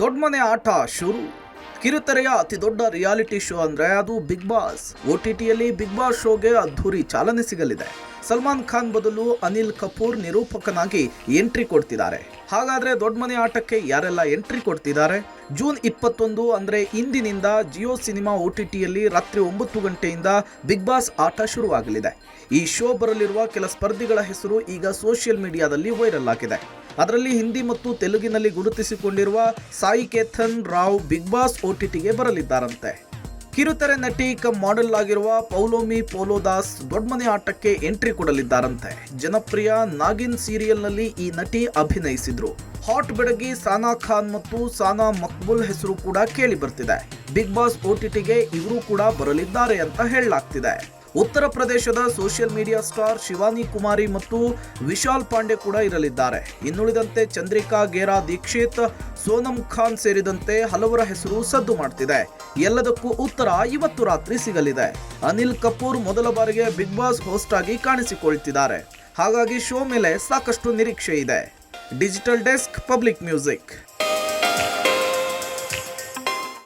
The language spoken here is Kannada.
ದೊಡ್ಡ ಮನೆ ಆಟ ಶುರು. ಕಿರುತೆರೆಯ ಅತಿ ದೊಡ್ಡ ರಿಯಾಲಿಟಿ ಶೋ ಅಂದ್ರೆ ಅದು ಬಿಗ್ ಬಾಸ್. ಒ ಟಿ ಟಿಯಲ್ಲಿ ಬಿಗ್ ಬಾಸ್ ಶೋಗೆ ಅದ್ಧೂರಿ ಚಾಲನೆ ಸಿಗಲಿದೆ. ಸಲ್ಮಾನ್ ಖಾನ್ ಬದಲು ಅನಿಲ್ ಕಪೂರ್ ನಿರೂಪಕನಾಗಿ ಎಂಟ್ರಿ ಕೊಡ್ತಿದ್ದಾರೆ. ಹಾಗಾದ್ರೆ ದೊಡ್ಡ ಮನೆ ಆಟಕ್ಕೆ ಯಾರೆಲ್ಲ ಎಂಟ್ರಿ ಕೊಡ್ತಿದ್ದಾರೆ? ಜೂನ್ ಇಪ್ಪತ್ತೊಂದು ಅಂದ್ರೆ ಇಂದಿನಿಂದ ಜಿಯೋ ಸಿನಿಮಾ ಒ ಟಿ ಟಿಯಲ್ಲಿ ರಾತ್ರಿ ಒಂಬತ್ತು ಗಂಟೆಯಿಂದ ಬಿಗ್ ಬಾಸ್ ಆಟ ಶುರುವಾಗಲಿದೆ. ಈ ಶೋ ಬರಲಿರುವ ಕೆಲ ಸ್ಪರ್ಧಿಗಳ ಹೆಸರು ಈಗ ಸೋಷಿಯಲ್ ಮೀಡಿಯಾದಲ್ಲಿ ವೈರಲ್ ಆಗಿದೆ. ಅದರಲ್ಲಿ ಹಿಂದಿ ಮತ್ತು ತೆಲುಗಿನಲ್ಲಿ ಗುರುತಿಸಿಕೊಂಡಿರುವ ಸಾಯಿ ಕೇಥನ್ ರಾವ್ ಬಿಗ್ ಬಾಸ್ ಓಟಿಟಿಗೆ ಬರಲಿದ್ದಾರಂತೆ. ಕಿರುತೆರೆ ನಟಿ ಕಮ್ ಮಾಡೆಲ್ ಆಗಿರುವ ಪೌಲೋಮಿ ಪೋಲೋದಾಸ್ ದೊಡ್ಡಮನೆ ಆಟಕ್ಕೆ ಎಂಟ್ರಿ ಕೊಡಲಿದ್ದಾರಂತೆ. ಜನಪ್ರಿಯ ನಾಗಿನ್ ಸೀರಿಯಲ್ನಲ್ಲಿ ಈ ನಟಿ ಅಭಿನಯಿಸಿದ್ರು. ಹಾಟ್ ಬೆಡಗಿ ಸಾನಾ ಖಾನ್ ಮತ್ತು ಸಾನಾ ಮಕ್ಬುಲ್ ಹೆಸರು ಕೂಡ ಕೇಳಿ ಬರ್ತಿದೆ. ಬಿಗ್ ಬಾಸ್ ಓಟಿಟಿಗೆ ಇವರು ಕೂಡ ಬರಲಿದ್ದಾರೆ ಅಂತ ಹೇಳಲಾಗ್ತಿದೆ. ಉತ್ತರ ಪ್ರದೇಶದ social media star Shivani Kumari ಮತ್ತು ವಿಶಾಲ್ ಪಾಂಡೆ ಕೂಡ ಇರಲಿದ್ದಾರೆ. ಇನ್ನುಳಿದಂತೆ ಚಂದ್ರಿಕಾ ಗೇರಾ, ದೀಕ್ಷಿತ್, ಸೋನಂ ಖಾನ್ ಸೇರಿದಂತೆ ಹಲವರ ಹೆಸರು ಸದ್ದು ಮಾಡ್ತಿದೆ. ಎಲ್ಲದಕ್ಕೂ ಉತ್ತರ ಇವತ್ತು ರಾತ್ರಿ ಸಿಗಲಿದೆ. ಅನಿಲ್ ಕಪೂರ್ ಮೊದಲ ಬಾರಿಗೆ ಬಿಗ್ ಬಾಸ್ ಹೋಸ್ಟ್ ಆಗಿ ಕಾಣಿಸಿಕೊಳ್ತಿದ್ದಾರೆ. ಹಾಗಾಗಿ ಶೋ ಮೇಲೆ ಸಾಕಷ್ಟು ನಿರೀಕ್ಷೆ ಇದೆ. Digital desk, public music.